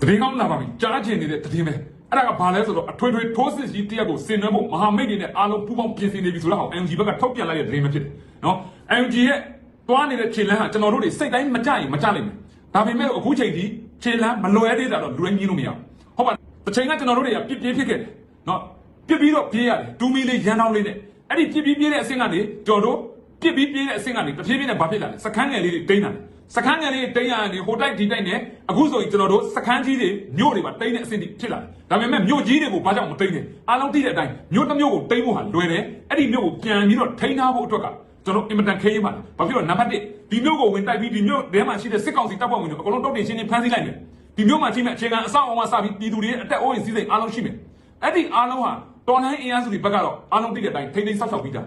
တည်င်းကောင်းလာပါပြီကြားချင်နေတဲ့တည်င်းပဲအဲ့ဒါကဘာလဲဆိုတော့အထွေထွေထိုးစစ်ကြီးတရက်ကိုဆင်နွှဲဖို့မဟာမိတ်တွေနဲ့အားလုံးပူးပေါင်းပြင်ဆင်နေပြီဆိုတော့ MG ဘက်ကထုတ်ပြန်လိုက်တဲ့တည်င်းပဲဖြစ်တယ်နော် MG ရဲ့တွားနေတဲ့ခြေလမ်းဟာကျွန်တော်တို့တွေစိတ်တိုင်းမကြရင်မကြနိုင်ဘူးဒါပေမဲ့အခုချိန်ထိခြေလမ်းမလွယ်သေးတာတော့လူတိုင်းမြင်လို့မရဘူးဟုတ်ပါတစ်ချိန်ကကျွန်တော်တို့တွေကပြစ်ပြေးဖြစ်ခဲ့တယ်နော်ပြစ်ပြီးတော့ပြေးရတယ်တူမီလေးရန်တောင်းလေးနဲ့အဲ့ဒီပြစ်ပြီးပြေးတဲ့အဆင့်ကနေကျွန်တော်တို့ပြစ်ပြီးပြေးတဲ့အဆင့်ကနေတဖြည်းဖြည်းနဲ့ဘာဖြစ်လာလဲစခန်းငယ်လေးတွေတိမ့်လာတယ် စခန်းငယ်လေးတိမ့်ရရင်ဟိုတိုက်ဒီတိုက်နဲ့အခုဆိုရင်ကျွန်တော်တို့စခန်းကြီးတွေမြို့တွေမှာတိမ့်တဲ့အဆင့်တွေဖြစ်လာတယ်ဒါပေမဲ့မြို့ကြီးတွေကိုဘာကြောင့်မတိမ့်လဲအားလုံးသိတဲ့အတိုင်းမြို့တစ်မြို့ကိုတိမ့်ဖို့ဟာလွယ်တယ်အဲ့ဒီမြို့ကိုပြန်ပြီးတော့ထိန်းထားဖို့အတွက်ကကျွန်တော်အင်မတန်ခဲရင်ပါတယ်ဘာဖြစ်လို့နံပါတ်1ဒီမြို့ကိုဝင်တိုက်ပြီးဒီမြို့ထဲမှာရှိတဲ့စစ်ကောင်စီတပ်ဖွဲ့ဝင်တွေအကုန်လုံးတုတ်တင်ရှင်းရှင်းဖမ်းဆီးလိုက်တယ်ဒီမြို့မှာရှိမဲ့အခြေခံအဆောက်အအုံကစပြီးပြည်သူတွေရဲ့အသက်အိုးအိမ်စီးစိမ်အားလုံးရှိမယ်အဲ့ဒီအားလုံးဟာတော်လိုင်းအင်အားစုတွေဘက်ကတော့အားလုံးသိတဲ့အတိုင်းထိန်းသိမ်းဆောက်ရှောက်ပြီးသား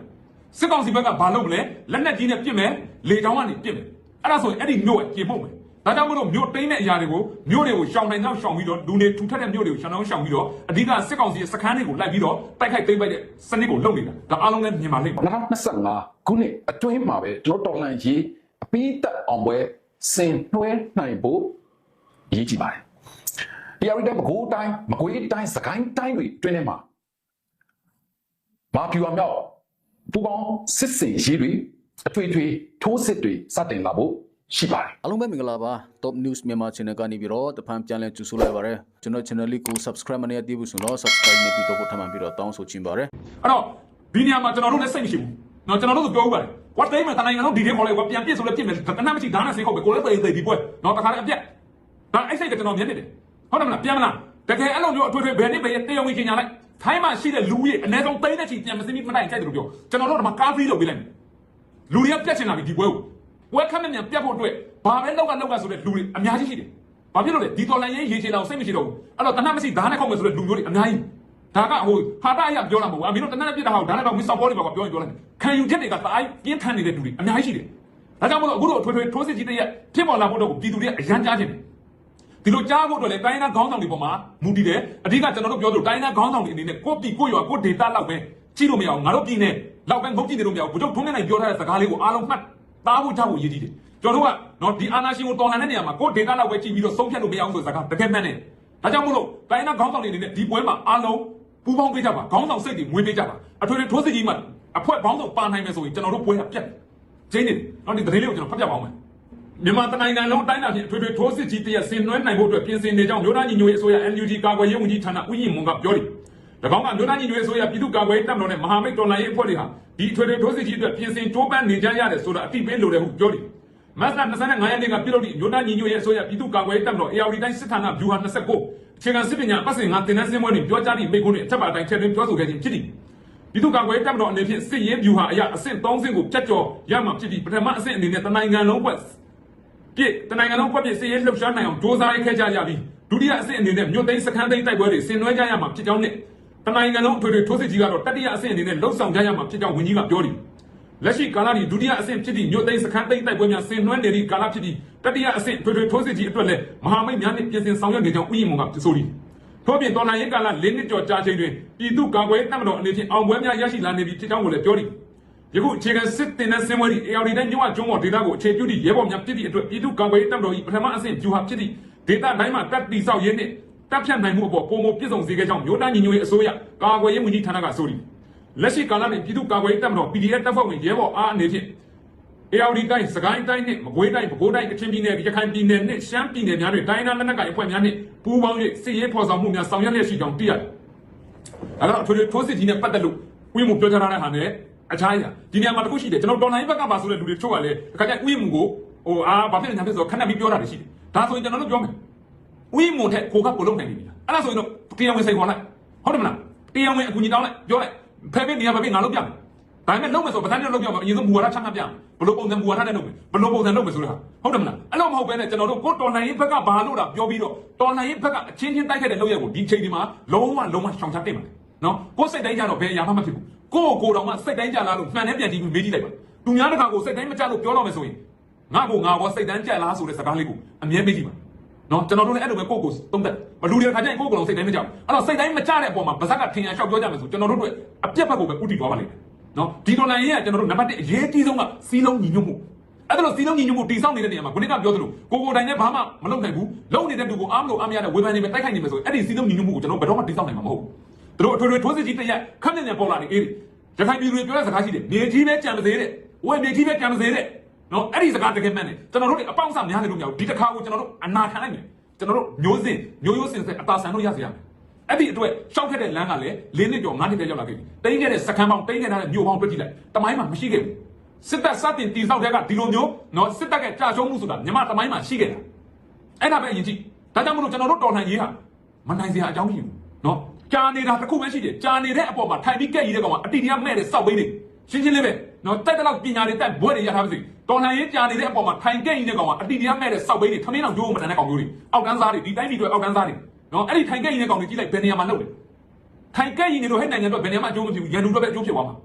စစ်ကောင်စီဘက်ကဘာလုပ်မလဲလက်နက်ကြီးနဲ့ပစ်မယ်လေကြောင်းကနေပစ်မယ် အဲ့ဒါဆိုရင်အဲ့ဒီမြို့ကပြင်ဖို့မယ်ဒါကြောင့်မလို့မြို့တိမ့်တဲ့အရာတွေကိုမြို့တွေကိုရှောင်နိုင်တော့ရှောင်ပြီးတော့လူတွေထူထပ်တဲ့မြို့တွေကိုရှောင်တော့ရှောင်ပြီးတော့အဓိကစစ်ကောင်စီရဲ့စခန်းတွေကိုလိုက်ပြီးတော့တိုက်ခိုက်သိမ်းပိုက်တဲ့စနစ်ကိုလုပ်နေတာဒါအားလုံးလည်းမြင်ပါလိမ့်မယ်2025ခုနှစ်အတွင်းမှာပဲကျွန်တော်တော်လန်ရေးအပိသက်အောင်ပွဲစင်တွဲနိုင်ဖို့ရည်ကြည်ပါတယ်။တရားရီတဲ့မကွေးတိုင်းမကွေးတိုင်းစကိုင်းတိုင်းတွေအတွင်းထဲမှာမာပြူအမြောက်ပူပေါင်းစစ်စင်ရေးတွေ အထွေထွေထိုးစစ်တွေစတင်လာဖို့ရှိပါတယ်။ အားလုံးပဲမင်္ဂလာပါ Top News မြန်မာ Channel ကနေပြီးတော့တဖန်ပြန်လဲကြိုဆိုလိုက်ပါရစေကျွန်တော် channel လေးကို subscribe မနေရသေးဘူးဆိုတော့ subscribe နေပြီးတော့ထပ်မံပြီးတော့တောင်းဆိုချင်ပါတယ် အဲ့တော့ဒီနေရာမှာကျွန်တော်တို့လည်းစိတ်မရှိဘူးเนาะကျွန်တော်တို့ဆိုပြောဥပါတယ်ဝတ်သိမ်းမယ်တနိုင်ငံလုံးဒီထဲခေါ်လိုက်ကွာပြန်ပြစ်ဆိုလည်းပြစ်မယ်တနတ်မရှိဓာတ်နဲ့ဆေးခုတ်ပဲကိုလည်းသိသိဒီပွဲเนาะတခါလည်းအပြက်ဒါအဲ့စိတ်ကကျွန်တော်မြင်နေတယ်ဟုတ်တယ်မလားပြန်မလားတကယ်အဲ့လိုမျိုးအထွေထွေဘယ်နည်းဘယ်ရဲ့တေယုံဝင်ချင်ညာလိုက်ထိုင်းမှာရှိတဲ့လူကြီးအနည်းဆုံးသိန်းနဲ့ချီပြန်မစင်းပြီးမနိုင်ကြိုက်တယ်လို့ပြောကျွန်တော်တို့ကမှကားဖီးလုပ်ပေးလိုက်မယ် လူတွေကပြက်ချင်လာပြီဒီပွဲကိုပွဲခက်မဲ့မြန်ပြက်ဖို့အတွက်ဘာပဲလောက်ကလောက်ကဆိုတဲ့လူတွေအများကြီးရှိတယ်ဘာဖြစ်လို့လဲဒီတော်လန်ရေးရေချေလောက်စိတ်မရှိတော့ဘူးအဲ့တော့တနတ်မရှိဓာတ်နဲ့ခုတ်မယ်ဆိုတဲ့လူမျိုးတွေအများကြီးဒါကဟိုဟာတာရပြောလာမှာပေါ့အမင်းတို့တနက်နဲ့ပြစ်တာဟာဒါနဲ့တော့မင်းစော်ပေါ်နေပါကပြောရင်ပြောလိုက်ခံယူချက်တွေကတအားပြင်းထန်နေတဲ့လူတွေအများကြီးရှိတယ်ဒါကြောင့်မလို့အခုတော့ထွေထွေထိုးစစ်ကြီးတရက်ဖြစ်ပေါ်လာဖို့တော့ပြည်သူတွေကအရန်ကြားခြင်းဒီလိုကြားဖို့တော့လေတိုင်းနာခေါင်းဆောင်တွေပေါ်မှာမူတည်တယ်အဓိကကျွန်တော်တို့ပြောသလိုတိုင်းနာခေါင်းဆောင်တွေအနေနဲ့ကိုယ့်ပြည်ကိုယ့်ရွာကိုယ့်ဒေတာလောက်ပဲကြည့်လို့မရအောင်ငါတို့ပြည်နယ် လောက်ပဲငုတ်ကြည့်နေလို့မရဘူးဘုတို့ထုံးနေနိုင်ပြောထားတဲ့စကားလေးကိုအားလုံးမှတ်သားဖို့ကြားဖို့ရည်ကြည့်တယ်ကျွန်တော်တို့ကနော်ဒီအာနာရှင်ကိုတော်လှန်တဲ့နေရာမှာကိုယ့်ဒေတာလောက်ပဲကြည့်ပြီးတော့ဆုံးဖြတ်လို့မရအောင်ဆိုတဲ့စကားတကယ်မှန်တယ်ဒါကြောင့်မလို့တိုင်းနာခေါင်းဆောင်တွေအနေနဲ့ဒီပွဲမှာအားလုံးပူပေါင်းပေးကြပါခေါင်းဆောင်စိတ်တွေမွေးပေးကြပါအထွေထွေထိုးစစ်ကြီးမှာအဖွဲ့ခေါင်းဆောင်ပါနိုင်မယ်ဆိုရင်ကျွန်တော်တို့ပွဲကပြတ်ကျင်းနေတယ်နောက်ဒီသတင်းလေးကိုကျွန်တော်ဖတ်ပြပါအောင်မယ်မြန်မာတနိုင်ငံလုံးအတိုင်းအတာဖြင့်အထွေထွေထိုးစစ်ကြီးတရက်ဆင်နွှဲနိုင်ဖို့အတွက်ပြင်ဆင်နေကြောင်းမြို့သားညီညွတ်ရေးအစိုးရ NUG ကာကွယ်ရေးဝန်ကြီးဌာနဦးရင်မွန်ကပြောတယ်၎ င်းကမြို့သားညီညွတ်ရေးအစိုးရပြည်သူ့ကာကွယ်ရေးတပ်မတော်နဲ့မဟာမိတ်တော်လှန်ရေးအဖွဲ့တွေဟာဒီအထွေထွေထိုးစစ်ကြီးအတွက်ပြင်ဆင်ကြိုးပမ်းနေကြရတယ်ဆိုတာအတိပေးလိုတယ်ဟုပြောတယ်မတ်လ25ရက်နေ့ကပြုလုပ်သည့်မြို့သားညီညွတ်ရေးအစိုးရပြည်သူ့ကာကွယ်ရေးတပ်မတော် ARD တိုင်းစစ်ဌာနဗျူဟာ29အခြေခံစစ်ပညာပတ်စင်ငါတင်နန်းစင်းပွဲတွင်ပြောကြားသည့်မိန့်ခွန်းနှင့်အထက်ပါအတိုင်းထည့်သွင်းပြောဆိုခဲ့ခြင်းဖြစ်သည်ပြည်သူ့ကာကွယ်ရေးတပ်မတော်အနေဖြင့်စစ်ရေးဗျူဟာအရအဆင့်3ဆင့်ကိုပြတ်ကျော်ရမှာဖြစ်ပြီးပထမအဆင့်အနေနဲ့တနိုင်ငံလုံးကွက်ပြည့်တနိုင်ငံလုံးကွက်ပြည့်စစ်ရေးလှုပ်ရှားနိုင်အောင်ဒိုးစားခဲ့ကြရပြီးဒုတိယအဆင့်အနေနဲ့မြို့သိမ်းစခန်းသိမ်းတိုက်ပွဲတွေဆင်နွှဲကြရမှာဖြစ်ကြောင်းနဲ့ တနိုင်ငံလုံးအထွေထွေထိုးစစ်ကြီးကတော့တတိယအဆင့်အနေနဲ့လှုပ်ဆောင်ကြရမှာဖြစ်ကြောင်းဝန်ကြီးကပြောသည်လက်ရှိကာလဒီဒုတိယအဆင့်ဖြစ်သည့်မြို့သိမ်းစခန်းသိမ်းတိုက်ပွဲများဆင်နွှဲနေသည့်ကာလဖြစ်ပြီးတတိယအဆင့်ထွေထွေထိုးစစ်ကြီးအတွက်လည်းမဟာမိတ်များနှင့်ပြင်ဆင်ဆောင်ရွက်နေကြောင်းဥယျာဉ်မုံကဆိုသည်ထို့ပြင်တော်လှန်ရေးကာလ၄နှစ်ကျော်ကြာချိန်တွင်ပြည်သူ့ကာကွယ်ရေးတပ်မတော်အနေဖြင့်အောင်ပွဲများရရှိလာနေပြီဖြစ်ကြောင်းကိုလည်းပြောသည်ယခုအခြေခံစစ်တင်တဲ့စင်ပွဲသည် ARD တိုင်းညဝကျွန်းပေါ်ဒေသကိုအခြေပြုသည့်ရဲဘော်များဖြစ်သည့်အတွက်ပြည်သူ့ကာကွယ်ရေးတပ်မတော်၏ပထမအဆင့်ဗျူဟာဖြစ်သည့်ဒေသတိုင်းမှာတပ်တိဆောက်ရေးနှင့် တပ်ဖြတ်နိုင်မှုအပေါ်ပုံမပြည့်စုံစေခဲ့ကြောင်းမြို့သားညီညွတ်ရေးအစိုးရကာကွယ်ရေးဝန်ကြီးဌာနကဆိုသည်လက်ရှိကာလတွင်ပြည်သူ့ကာကွယ်ရေးတပ်မတော် PDF တပ်ဖွဲ့ဝင်ရဲဘော်အားအနေဖြင့် ARD တိုင်းစကိုင်းတိုင်းနှင့်မကွေးတိုင်းပဲခူးတိုင်းကချင်ပြည်နယ်ရခိုင်ပြည်နယ်နှင့်ရှမ်းပြည်နယ်များတွင်တိုင်းဒေသလက်နက်ကိုင်အဖွဲ့များနှင့်ပူးပေါင်း၍စစ်ရေးဖော်ဆောင်မှုများဆောင်ရွက်လျက်ရှိကြောင်းသိရတယ်။ဒါကတော့အထွေထွေထိုးစစ်ကြီးနဲ့ပတ်သက်လို့ဥယျာဉ်မှုပြောကြားထားတဲ့ဟာနဲ့အခြားအရာဒီနေရာမှာတစ်ခုရှိတယ်ကျွန်တော်တော်လိုင်းဘက်ကပါဆိုတဲ့လူတွေချုပ်ရလေအခါကျဥယျာဉ်မှုကိုဟိုအာဘာဖြစ်နေညာဖြစ်ဆိုခဏပြီးပြောတာတွေရှိတယ်။ဒါဆိုရင်ကျွန်တော်တို့ပြောမယ်။ ဥယျာဉ်မှုထက်ကိုကပိုလုပ်နိုင်ပြီလား။အဲ့ဒါဆိုရင်တော့တရားဝင်စိန်ခေါ်လိုက်ဟုတ်တယ်မလား။တရားဝင်အကူအညီတောင်းလိုက်ပြောလိုက်ဖဲဖဲနေရာဖဲဖဲငါလုပ်ပြမယ်။ဒါပေမဲ့လုပ်မယ်ဆိုဗဒန်းနဲ့လုပ်ပြမယ်အရင်ဆုံးမူဝါဒချမှတ်ပြမယ်ဘလို့ပုံစံမူဝါဒနဲ့လုပ်မယ်ဘလို့ပုံစံလုပ်မယ်ဆိုတာဟုတ်တယ်မလားအဲ့လိုမဟုတ်ဘဲနဲ့ကျွန်တော်တို့ကိုတော်နိုင်ရေးဘက်ကဘာလို့တာပြောပြီးတော့တော်နိုင်ရေးဘက်ကအချင်းချင်းတိုက်ခဲ့တဲ့လုပ်ရက်ကိုဒီချိန်ဒီမှာလုံးဝလုံးဝရှောင်ချတင်ပါတယ်နော်ကိုစိတ်တိုင်းကြတော့ဘယ်အရာမှမဖြစ်ဘူးကိုကိုတော်မှစိတ်တိုင်းကြလားလို့မှန်တယ်ပြန်ကြည့်ပြီးမေးကြည့်လိုက်ပါသူများတကာကိုစိတ်တိုင်းမကြလို့ပြောတော့မယ်ဆိုရင်ငါ့ကိုငါဘောစိတ်တိုင်းကြလားဆိုတဲ့စကားလေးကိုအမြဲမေးကြည့်ပါ နော်ကျွန်တော်တို့လည်းအဲ့လိုပဲကိုကိုသုံးသက်ဘလူတွေခါကျရင်ကိုကိုလုံးစိတ်တိုင်းမကြဘူးအဲ့တော့စိတ်တိုင်းမကြတဲ့အပေါ်မှာဗဇက်ကထင်ရလျှောက်ပြောကြမယ်ဆိုကျွန်တော်တို့တို့အပြက်ဘက်ကိုပဲဥတီသွားပါလိမ့်မယ်နော်ဒီဒေါ်လာရေးကကျွန်တော်တို့နံပါတ်1အရေးကြီးဆုံးကစီးလုံးညီညွတ်မှုအဲ့ဒါလို့စီလုံးညီညွတ်မှုတိစောက်နေတဲ့နေရာမှာခုနကပြောသလိုကိုကိုတိုင်နဲ့ဘာမှမလုပ်နိုင်ဘူးလုံနေတဲ့လူကိုအားမလို့အားမရတဲ့ဝေဖန်နေပဲတိုက်ခိုက်နေမယ်ဆိုရင်အဲ့ဒီစီလုံးညီညွတ်မှုကိုကျွန်တော်ဘယ်တော့မှတိစောက်နိုင်မှာမဟုတ်ဘူးသူတို့အထွေထွေထိုးစစ်ကြီးတစ်ရက်ခက်နေနေပေါ်လာနေအေးရခိုင်ပြည်သူတွေပြောတဲ့စကားရှိတယ်မြေကြီးပဲကြံပါစေတဲ့ဝယ်မြေကြီးပဲကြံပါစေတဲ့ နော်အဲ့ဒီစကားတကယ်မှန်တယ်ကျွန်တော်တို့တွေအပေါင်းအစများနေလို့မရဘူးဒီတစ်ခါကိုကျွန်တော်တို့အနာခံလိုက်မယ်ကျွန်တော်တို့မျိုးစင်မျိုးရိုးစင်စင်အသာဆန်လို့ရစီရမယ်အဲ့ဒီအတွက်ရှောက်ခဲ့တဲ့လမ်းကလည်း၄နှစ်ကျော်၅နှစ်တည်းရောက်လာခဲ့ပြီတိန်းခဲ့တဲ့စကန်ပေါင်းတိန်းခဲ့တဲ့မြို့ပေါင်းတွက်ကြည့်လိုက်တမိုင်းမှာမရှိခဲ့ဘူးစစ်တပ်စတင်တည်ဆောက်တဲ့ကဒီလိုမျိုးနော်စစ်တပ်ကကြာရှုံးမှုဆိုတာမြန်မာတမိုင်းမှာရှိခဲ့တာအဲ့ဒါပဲအရင်ကြည့်ဒါကြောင့်မလို့ကျွန်တော်တို့တော်လှန်ရေးဟာမနိုင်စရာအကြောင်းမရှိဘူးနော်ကြာနေတာတစ်ခုပဲရှိတယ်ကြာနေတဲ့အပေါ်မှာထိုင်ပြီးကဲ့ရည်တဲ့ကောင်ကအတီတရားမဲ့တဲ့စောက်ပေးနေရှင်းရှင်းလေးပဲ နော်တက်တက်လောက်ပညာတွေတက်ဘွဲတွေရထားပါစေတော်လှန်ရေးကြာနေတဲ့အပေါ်မှာထိုင်ကဲ့ရည်တဲ့ကောင်ကအတီတရားမဲ့တဲ့စောက်ပေးနေထမင်းအောင်ကြိုးမတန်တဲ့ကောင်မျိုးတွေအောက်ကန်းစားတွေဒီတိုင်းပြည်တွေအောက်ကန်းစားတွေနော်အဲ့ဒီထိုင်ကဲ့ရည်တဲ့ကောင်တွေကြည့်လိုက်ဘယ်နေရာမှာလုပ်လဲထိုင်ကဲ့ရည်နေလို့ဟဲ့နိုင်ငံတော့ဘယ်နေရာမှာအကျိုးမဖြစ်ဘူးရန်သူတော့ပဲအကျိုးဖြစ်သွားမှာ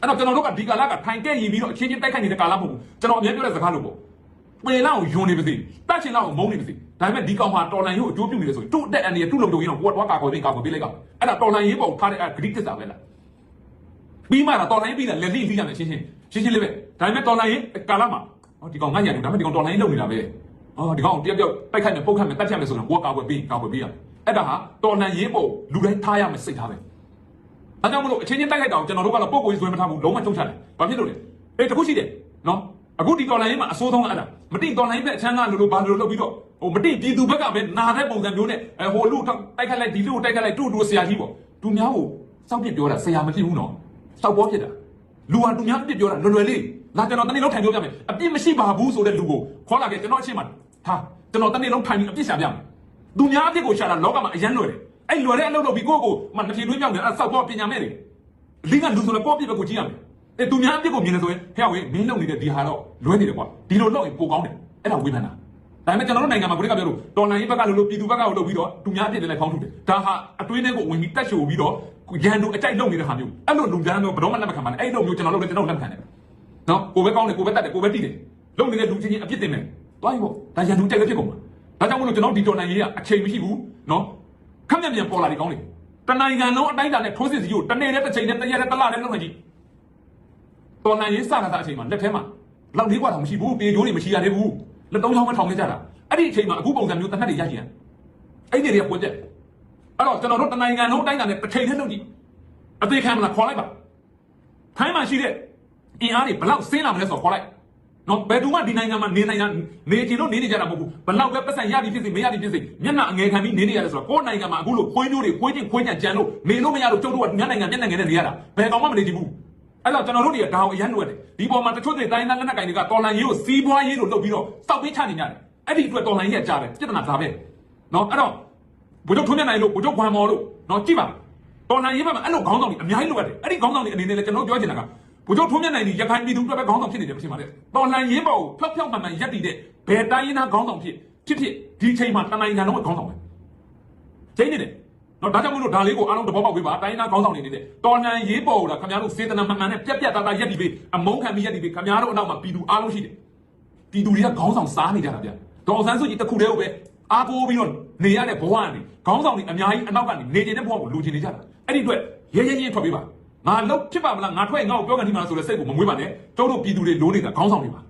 အဲ့တော့ကျွန်တော်တို့ကဒီကာလကထိုင်ကဲ့ရည်ပြီးတော့အချင်းချင်းတိုက်ခိုက်နေတဲ့ကာလမဟုတ်ဘူးကျွန်တော်အများပြောတဲ့စကားလို့ပေါ့ပေလောက်ယွန်နေပါစေတတ်ချင်လောက်မုန်းနေပါစေဒါပေမဲ့ဒီကောင်ဟာတော်လန်ရေးကိုအကျိုးပြုနေတယ်ဆိုရင်သူ့အတက်အန်ရသူ့လုံတုံရင်တော့ကိုယ်တော့ကာကွယ်ပြီးကာကွယ်ပေးလိုက်ကောင်အဲ့ဒါတော်လန်ရေးပေါ့ထားတဲ့ဂရိတစ္ဆာပဲလား ပြီးမှတော့တော်လန်ရေးပြီးတာလက်လိလိရမယ်ရှင်းရှင်းရှင်းရှင်းလေးပဲဒါပေမဲ့တော်လန်ရေးကာလမှာဟောဒီကောင်ငါညာတယ်ဒါပေမဲ့ဒီကောင်တော်လန်ရေးလုပ်နေတာပဲအော်ဒီကောင်တယောက်တယောက်တိုက်ခိုက်မယ်ပုတ်ခတ်မယ်တတ်ချမယ်ဆိုတော့ကိုယ်ကာကွယ်ပြီးကာကွယ်ပေးရမယ်အဲ့ဒါဟာတော်လန်ရေးပေါ့လူတိုင်းထားရမယ်စိတ်ထားပဲဒါကြောင့်မလို့အချင်းချင်းတိုက်ခိုက်တာကိုကျွန်တော်တို့ကတော့ပုံကိုယ်ဆွဲမထားဘူးလုံးဝထုတ်ချတယ်။ဘာဖြစ်လို့လဲ။အေးတခုရှိတယ်နော်။အခုဒီတော်လိုင်းရေးမှာအစိုးဆုံးကအဲ့ဒါမတိတော်လိုင်းဘက်အချမ်းကလိုလိုဘာလိုလိုလုပ်ပြီးတော့ဟိုမတိပြည်သူဘက်ကပဲနာတဲ့ပုံစံမျိုးနဲ့အဲဟိုလူတိုက်ခိုက်လိုက်ဒီလူတိုက်ခိုက်လိုက်တူတူဆရာကြီးပေါ့။သူများကိုစောက်ပြစ်ပြောတာဆရာမဖြစ်ဘူးနော်။ စောက်ပေါ်ဖြစ်တာ။လူဟာသူများပြစ်ပြောတာလွယ်လွယ်လေး။လာကျွန်တော်တနေ့လုံးထိုင်ပြောပြမယ်။အပြစ်မရှိပါဘူးဆိုတဲ့လူကိုခေါ်လာခဲ့ကျွန်တော်အချင်းမှာဟာကျွန်တော်တနေ့လုံးထိုင်ပြီးအပြစ်ရှာပြမယ်။သူများအပြစ်ကိုရှာတာလောကမှာအရန်လွယ်တယ်။အဲ့လွယ်တဲ့အလုပ်လုပ်ပြီးကိုယ့်ကိုမှမဖြေလွှဲပြောင်းတယ်အဲ့စောက်ပေါ်ပညာမဲ့တယ်။လိကလူဆိုလည်းပေါ့ပြစ်ပဲကိုကြည့်ရမယ်။အဲသူများအပြစ်ကိုမြင်နေဆိုရင်ဟဲ့ဝေးမင်းလုံနေတဲ့ဒီဟာတော့လွဲနေတယ်ကွာ။ဒီလိုလုပ်ရင်ပိုကောင်းတယ်။အဲ့ဒါဝေဖန်တာ။ဒါပေမဲ့ကျွန်တော်တို့နိုင်ငံမှာကိုယ်ကပြောလို့တော်လန်ရေးဘက်ကလို့လို့ပြည်သူဘက်ကလို့လုပ်ပြီးတော့သူများအပြစ်တွေလည်းဖောင်းထုတ်တယ်။ဒါဟာအတွင်းထဲကိုဝင်ပြီးတက်ရှို့ပြီးတော့ ရန်သူအကြိုက်လုပ်နေတဲ့ဟာမျိုး။အဲ့လိုလူသားမျိုးဘယ်တော့မှလက်မခံပါနဲ့။အဲ့လိုမျိုးကျွန်တော်တို့လည်းကျွန်တော်လက်မခံနဲ့။နော်ကိုပဲကောင်းတယ်ကိုပဲတတ်တယ်ကိုပဲတိတယ်။လုံနေတဲ့လူချင်းချင်းအပြစ်တင်မယ်။တွားယူပေါ့။ဒါရန်သူတက်လည်းဖြစ်ကုန်မှာ။ဒါကြောင့်မလို့ကျွန်တော်ဒီတော်လန်ရေးကအချိန်မရှိဘူး။နော်ခက်မြက်မြန်ပေါ်လာဒီကောင်းလေ။တနိုင်ငံလုံးအတိုင်းအတာနဲ့ထိုးစစ်စီကိုတနေ့နဲ့တစ်ချိန်နဲ့တစ်ရက်နဲ့တစ်လနဲ့လုပ်နေကြည့်။တော်လန်ရေးစတာတဲ့အချိန်မှာလက်ထဲမှာလောက်လေးกว่าတောင်မရှိဘူး။ပေကြိုးတွေမရှိရသေးဘူး။လက်သုံးချောင်းပဲထောင်နေကြတာ။အဲ့ဒီအချိန်မှာအခုပုံစံမျိုးတစ်နက်တွေရရှိရ။အဲ့ဒီတွေကပွက်ချက်။ အဲ့တော့ကျွန်တော်တို့တနိုင်ငံလုံးအတိုင်းအတာနဲ့တစ်ချိန်နဲ့လုပ်ကြည့်။အသေးခံမလားခေါ်လိုက်ပါ။ထိုင်းမှာရှိတဲ့အင်အားတွေဘလောက်ဆင်းလာမလဲဆိုတော့ခေါ်လိုက်။နော်ဘယ်သူမှဒီနိုင်ငံမှာနေနိုင်ငံနေချင်လို့နေနေကြတာမဟုတ်ဘူးဘလောက်ပဲပတ်စံရပြီဖြစ်စေမရပြီဖြစ်စေမျက်နှာအငယ်ခံပြီးနေနေရတယ်ဆိုတော့ကိုယ့်နိုင်ငံမှာအခုလိုခွေးမျိုးတွေခွေးချင်းခွေးညံကြံလို့နေလို့မရလို့ကျုပ်တို့ကမျက်နိုင်ငံမျက်နိုင်ငံနဲ့နေရတာဘယ်ကောင်မှမနေချင်ဘူးအဲ့တော့ကျွန်တော်တို့တွေကဒါကိုအရန်လွယ်တယ်ဒီပေါ်မှာတချို့တွေတိုင်းသားလက်နက်ကင်တွေကတော်လန်ရေးကိုစီးပွားရေးလို့လုပ်ပြီးတော့စောက်ပေးချနေကြတယ်အဲ့ဒီအတွက်တော်လန်ရေးကကြားတယ်ပြဿနာဒါပဲနော်အဲ့တော့ ဘုတို့ထွန်းမြတ်နိုင်လို့ဘုတို့ခွန်မော်လို့နော်ကြည့်ပါတော်လန်ရေးဘက်မှာအဲ့လိုခေါင်းဆောင်တွေအများကြီးလိုအပ်တယ်အဲ့ဒီခေါင်းဆောင်တွေအနေနဲ့လည်းကျွန်တော်ပြောချင်တာကဘုတို့ထွန်းမြတ်နိုင်ဒီရခိုင်ပြည်သူတွေပဲခေါင်းဆောင်ဖြစ်နေတယ်မထင်ပါနဲ့တော်လန်ရေးပေါ်ကိုဖျောက်ဖျောက်မှန်မှန်ရက်တည်တဲ့ဘယ်တိုင်းရင်းသားခေါင်းဆောင်ဖြစ်ဖြစ်ဖြစ်ဒီချိန်မှာတနိုင်ငံလုံးကခေါင်းဆောင်ပဲကျင်းနေတယ်နော်ဒါကြောင့်မလို့ဒါလေးကိုအားလုံးသဘောပေါက်ပေးပါတိုင်းသားခေါင်းဆောင်နေနေတဲ့တော်နန်ရေးပေါ်လာခင်ဗျားတို့စေတနာမှန်မှန်နဲ့ပြက်ပြက်သားသားရက်ဒီပေးအမုန်းခံပြီးရက်ဒီပေးခင်ဗျားတို့အနောက်မှာပြည်သူအားလုံးရှိတယ်ပြည်သူတွေကခေါင်းဆောင်စားနေကြတာဗျဒေါ်ဆန်းစုကြည်တစ်ခုတည်းကိုပဲ အားကိုးပြီးတော့နေရတဲ့ဘဝကနေခေါင်းဆောင်တွေအများကြီးအနောက်ကနေနေကျင်တဲ့ဘဝကိုလူကျင်နေကြတာအဲ့ဒီအတွက်ရဲရဲရဲထွက်ပေးပါငါလောက်ဖြစ်ပါမလားငါထွက်ရင်ငါ့ကိုပြောကန်ဒီမှာဆိုလဲစိတ်ကိုမမွေးပါနဲ့ကျုပ်တို့ပြည်သူတွေလိုနေတာခေါင်းဆောင်တွေပါ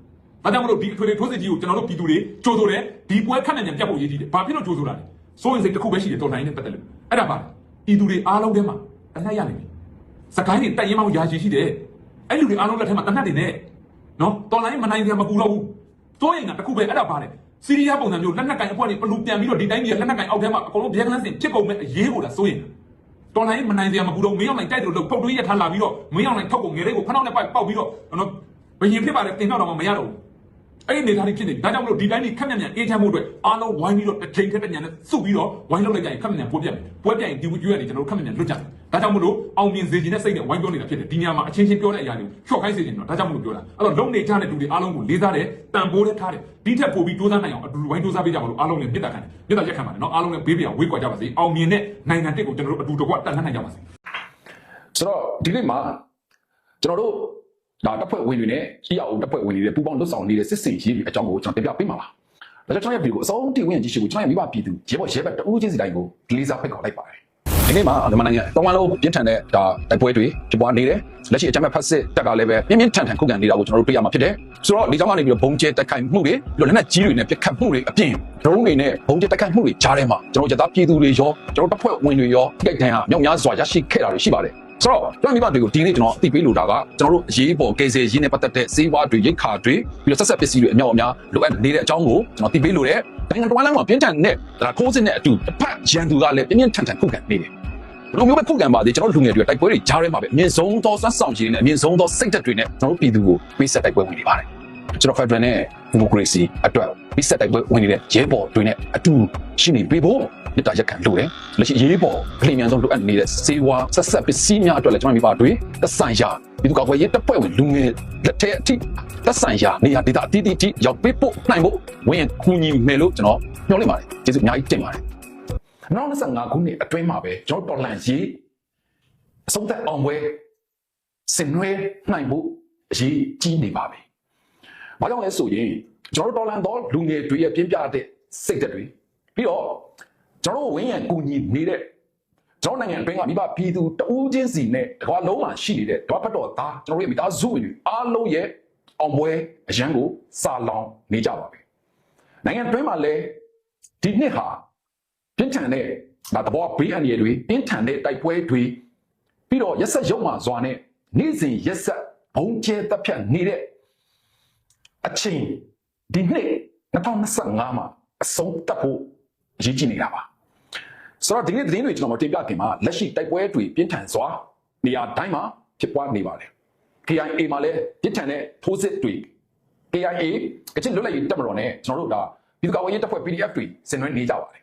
ဒါကြောင့်မလို့ဒီအထွေထွေထိုးစစ်ကြီးကိုကျွန်တော်တို့ပြည်သူတွေကြိုးဆိုတယ်ဒီပွဲခက်မြန်မြန်ပြတ်ဖို့ရည်ကြီးတယ်ဘာဖြစ်လို့ကြိုးဆိုတာလဲစိုးရင်စိတ်တစ်ခုပဲရှိတယ်တော်နိုင်နဲ့ပတ်သက်လို့အဲ့ဒါပါပြည်သူတွေအားလုံးထဲမှာအနှက်ရနေပြီစကိုင်းတွေတက်ရင်မှရာချီရှိတယ်အဲ့လူတွေအားလုံးလက်ထဲမှာတနတ်တွေနဲ့နော်တော်နိုင်မနိုင်ကြမကူတော့ဘူးစိုးရင်ကတစ်ခုပဲအဲ့ဒါပါတယ် စီးရီးယားပုံစံမျိုးလက်နက်ကင်အဖွဲ့တွေဘလူပြန်ပြီးတော့ဒီတိုင်းပြည်လက်နက်ကင်အောက်ထဲမှာအကုန်လုံးဘီယန်ကလန်းစင်ဖြစ်ကုန်မဲ့အရေးကိုလားစိုးရင်တော်နိုင်မနိုင်ကြမကူတော့မင်းအောင်နိုင်တိုက်တယ်လို့ပုတ်တွေးရထားလာပြီးတော့မင်းအောင်နိုင်ထုတ်ကိုငယ်လေးကိုခဏနဲ့ပိုက်ပေါက်ပြီးတော့နော်ဘယင်ဖြစ်ပါတယ်တင်တော့တော့မရတော့ဘူးအဲ့ဒီနေသားတွေဖြစ်နေပြီဒါကြောင့်မလို့ဒီတိုင်းကြီးခက်မြက်မြက်အေးချမ်းမှုအတွက်အားလုံးဝိုင်းပြီးတော့တစ်ချိန်ထက်တစ်ညနဲ့စုပြီးတော့ဝိုင်းလုပ်လိုက်ကြရင်ခက်မြက်မြက်ပိုးပြတ်မယ်ပွဲပြတ်ရင်ဒီယူရတယ်ကျွန်တော်တို့ခက်မြက်မြက်လွတ်ကြတယ် ဒါကြောင့်မလို့အောင်မြင်စေခြင်းနဲ့စိတ်နဲ့ဝိုင်းပြောနေတာဖြစ်တယ်ဒီညမှာအချင်းချင်းပြောတဲ့အရာတွေကိုရှော့ခိုင်းစေခြင်းတော့ဒါကြောင့်မလို့ပြောတာအဲ့တော့လုံနေကြတဲ့လူတွေအားလုံးကိုလေးစားတယ်တန်ဖိုးနဲ့ထားတယ်ဒီထက်ပိုပြီးစူးစမ်းနိုင်အောင်အတူတူဝိုင်းစူးစမ်းပေးကြပါလို့အားလုံးနဲ့မေတ္တာခံတယ်မေတ္တာရက်ခံပါတယ်နော်အားလုံးနဲ့ဘေးပြဝေးကွာကြပါစေအောင်မြင်တဲ့နိုင်ငံတစ်ကိုကျွန်တော်တို့အတူတကွတက်လှမ်းနိုင်ကြပါစေဆိုတော့ဒီနေ့မှာကျွန်တော်တို့ဒါတပ်ဖွဲ့ဝင်တွေနဲ့ကြီးအောင်တပ်ဖွဲ့ဝင်တွေနဲ့ပူးပေါင်းလွတ်ဆောင်နေတဲ့စစ်စင်ရေးတွေအကြောင်းကိုကျွန်တော်တင်ပြပေးမှာပါ။ဒါကြောင့်ကျွန်တော်ရဲ့ဗီဒီယိုကိုအဆုံးထိဝင်ကြည့်ရှုဖို့ကျွန်တော်ရဲ့မိဘပြည်သူရဲဘော်ရဲဘက်တဦးချင်းစီတိုင်းကိုလေးစားဖိတ်ခေါ်လိုက်ပါတယ် ဒီနေ့မှာမြန်မာနိုင်ငံတောင်湾လုံးပြင်းထန်တဲ့ဒါတိုက်ပွဲတွေဖြစ်ပွားနေတယ်လက်ရှိအကြမ်းဖက်ဖက်စစ်တပ်ကလည်းပဲပြင်းပြင်းထန်ထန်ခုခံနေတာကိုကျွန်တော်တို့တွေ့ရမှာဖြစ်တယ်ဆိုတော့ဒီကြောင့်ကနေပြီးတော့ဘုံကျဲတိုက်ခိုက်မှုတွေပြီးတော့လက်နက်ကြီးတွေနဲ့ပစ်ခတ်မှုတွေအပြင်ဒရုန်းတွေနဲ့ဘုံကျဲတိုက်ခိုက်မှုတွေကြားထဲမှာကျွန်တော်တို့ရသပြည်သူတွေရောကျွန်တော်တို့တပ်ဖွဲ့ဝင်တွေရောထိခိုက်ဒဏ်ရာမြောက်များစွာရရှိခဲ့တာတွေရှိပါတယ် ဆိုတော့ကျွန်တော်မိဘတွေကိုဒီနေ့ကျွန်တော်အသိပေးလိုတာကကျွန်တော်တို့အရေးပေါ်ကေဆယ်ရင်းနဲ့ပတ်သက်တဲ့စေဝါတွေရိတ်ခါတွေပြီးတော့ဆက်ဆက်ပစ္စည်းတွေအမြောက်အများလိုအပ်နေတဲ့အကြောင်းကိုကျွန်တော်သိပေးလိုတယ်နိုင်ငံတော်လိုင်းမှာပြင်းထန်တဲ့ဒါထိုးစစ်နဲ့အတူတစ်ဖက်ရန်သူကလည်းပြင်းပြင်းထန်ထန်ခုခံနေတယ်ဘယ်လိုမျိုးပဲခုခံပါသေးကျွန်တော်တို့လူငယ်တွေတိုက်ပွဲတွေကြားထဲမှာပဲအမြင့်ဆုံးသောစွမ်းဆောင်ရည်နဲ့အမြင့်ဆုံးသောစိတ်ဓာတ်တွေနဲ့ကျွန်တော်တို့ပြည်သူကိုပေးဆက်တိုက်ပွဲဝင်နေပါတယ် ကျွန်တော် Federal နဲ့ Democracy အတွက်ပေးဆက်တိုက်ပွဲဝင်နေတဲ့ရဲဘော်တွေနဲ့အတူရှိနေပြီဖို့မြစ်တာရက်ခံလို့တယ်လက်ရှိရဲဘော်အလင်းမြန်ဆုံးလိုအပ်နေတဲ့စေဝါဆက်ဆက်ပစ္စည်းများအတွက်လည်းကျွန်တော်မိပါတွေသက်ဆိုင်ရာပြည်သူ့ကာကွယ်ရေးတပ်ဖွဲ့ဝင်လူငယ်လက်ထက်အထိသက်ဆိုင်ရာနေရာဒေသအသီးသီးထိရောက်ပေးဖို့နိုင်ဖို့ဝင်ရင်ကူညီမယ်လို့ကျွန်တော်ညွှန်လိုက်ပါတယ်ကျေးဇူးအများကြီးတင်ပါတယ်နောက်25ခုနှစ်အတွင်းမှာပဲကျွန်တော်တော်လန်ရေးအဆုံးသက်အောင်ပွဲဆင်နွှဲနိုင်ဖို့အရေးကြီးနေပါပြီ။ ဘာကြောင့်လဲဆိုရင်ကျွန်တော်တို့တော်လန်တော်လူငယ်တွေရဲ့ပြင်းပြတဲ့စိတ်ဓာတ်တွေပြီးတော့ကျွန်တော်တို့ဝင်းရံကူညီနေတဲ့ကျွန်တော်နိုင်ငံအတွင်းကမိဘပြည်သူတဦးချင်းစီနဲ့တကွာလုံးမှာရှိနေတဲ့ဓဝဖတ်တော်သားကျွန်တော်တို့ရဲ့မိသားစုဝင်တွေအားလုံးရဲ့အောင်ပွဲအရန်ကိုစာလောင်နေကြပါပြီ။နိုင်ငံအတွင်းမှာလည်းဒီနှစ်ဟာပြင်းထန်တဲ့ဒါသဘောဘေးအန္တရာယ်တွေပြင်းထန်တဲ့တိုက်ပွဲတွေပြီးတော့ရက်ဆက်ရုံမှဇွာနဲ့နေ့စဉ်ရက်ဆက်ဘုံကျဲတပ်ဖြတ်နေတဲ့ အချိန်ဒီနှစ်2025မှာအဆုံးသတ်ဖို့အရေးကြီးနေတာပါဆိုတော့ဒီနေ့သတင်းတွေကျွန်တော်မတင်ပြခင်မှာလက်ရှိတိုက်ပွဲတွေပြင်းထန်စွာနေရာတိုင်းမှာဖြစ်ပွားနေပါတယ် KIA မှာလည်းပြင်းထန်တဲ့ထိုးစစ်တွေ KIA ကချင်လွတ်လပ်ရေးတပ်မတော်နဲ့ကျွန်တော်တို့ဒါပြည်သူ့ကာကွယ်ရေးတပ်ဖွဲ့ PDF တွေဆင်နွှဲနေကြပါတယ်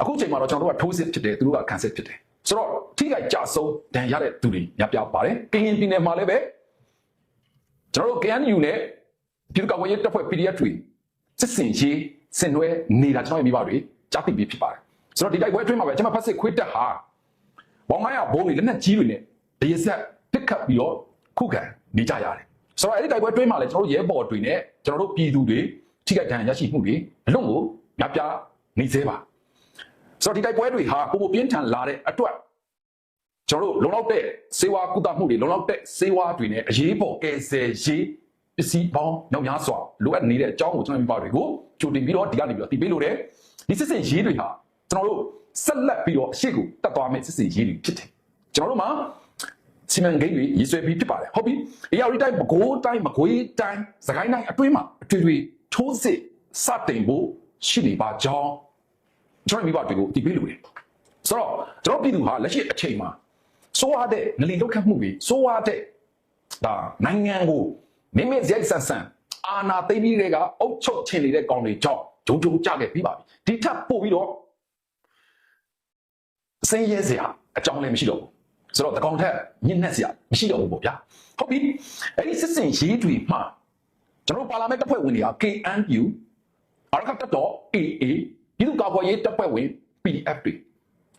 အခုချိန်မှာတော့ကျွန်တော်တို့ကထိုးစစ်ဖြစ်တယ်သူတို့ကကန်စစ်ဖြစ်တယ်ဆိုတော့ထိခိုက်ကြဆုံးဒဏ်ရတဲ့သူတွေများပြားပါတယ်ကရင်ပြည်နယ်မှာလည်းပဲကျွန်တော်တို့ KNU နဲ့ ပြည်သူ့ကာကွယ်ရေးတပ်ဖွဲ့ PDF တွေစစ်စင်ရေးဆင်နွှဲနေတာကျွန်တော်ရဲ့မိဘတွေကြားသိပြီးဖြစ်ပါတယ်ဆိုတော့ဒီတိုက်ပွဲအတွင်းမှာပဲကျွန်မဖတ်စစ်ခွေးတက်ဟာဘောင်900ဘုံတွေလက်နက်ကြီးတွေနဲ့ဒီရက်ဆက်ပစ်ခတ်ပြီးတော့ခုခံနေကြရတယ်ဆိုတော့အဲ့ဒီတိုက်ပွဲအတွင်းမှာလည်းကျွန်တော်တို့ရဲဘော်တွေနဲ့ကျွန်တော်တို့ပြည်သူတွေထိခိုက်ဒဏ်ရာရရှိမှုတွေအလုံးကိုများပြားနေသေးပါဆိုတော့ဒီတိုက်ပွဲတွေဟာပုံပုံပြင်းထန်လာတဲ့အတွက်ကျွန်တော်တို့လုံလောက်တဲ့စေဝါကုသမှုတွေလုံလောက်တဲ့စေဝါတွေနဲ့အရေးပေါ်ကယ်ဆယ်ရေး ပစ္စည်းပေါင်းမြောက်များစွာလိုအပ်နေတဲ့အကြောင်းကိုကျွန်တော်ပြပါတွေကိုကြိုတင်ပြီးတော့ဒီကနေပြီးတော့တည်ပေးလို့တယ်ဒီစစ်စင်ရေးတွေဟာကျွန်တော်တို့ဆက်လက်ပြီးတော့အရှိကိုတက်သွားမယ့်စစ်စင်ရေးတွေဖြစ်တယ်ကျွန်တော်တို့မှာစီမံကိန်းတွေရေးဆွဲပြီးဖြစ်ပါတယ်ဟုတ်ပြီအေရီတိုင်းမကိုးတိုင်းမကွေးတိုင်းစကိုင်းတိုင်းအတွင်းမှာအထွေထွေထိုးစစ်စတင်ဖို့ရှိနေပါကြောင်းကျွန်တော်မိဘတွေကိုတည်ပြီးလို့ရတယ်ဆိုတော့ကျွန်တော်ပြည်သူဟာလက်ရှိအချိန်မှာစိုးရတဲ့ငလင်ဒုက္ခမှုတွေစိုးရတဲ့ဒါနိုင်ငံကို မိမိဇက်ဆန်ဆန်အာနာသိမ့်ပြီးတွေကအုပ်ချုပ်ချင်နေတဲ့ကောင်တွေကြောင့်ဂျုံဂျုံကြခဲ့ပြီးပါပြီဒီထပ်ပို့ပြီးတော့စင်းရဲစရာအကြောင်းလည်းမရှိတော့ဘူးဆိုတော့တကောင်ထက်ညစ်နှက်စရာမရှိတော့ဘူးပေါ့ဗျာဟုတ်ပြီအဲ့ဒီစစ်စင်ရေးတွေမှာကျွန်တော်တို့ပါလာမယ့်တပ်ဖွဲ့ဝင်တွေက KNU အရခတ်တပ်တော် AA ပြည်သူ့ကာကွယ်ရေးတပ်ဖွဲ့ဝင် PDF တွေ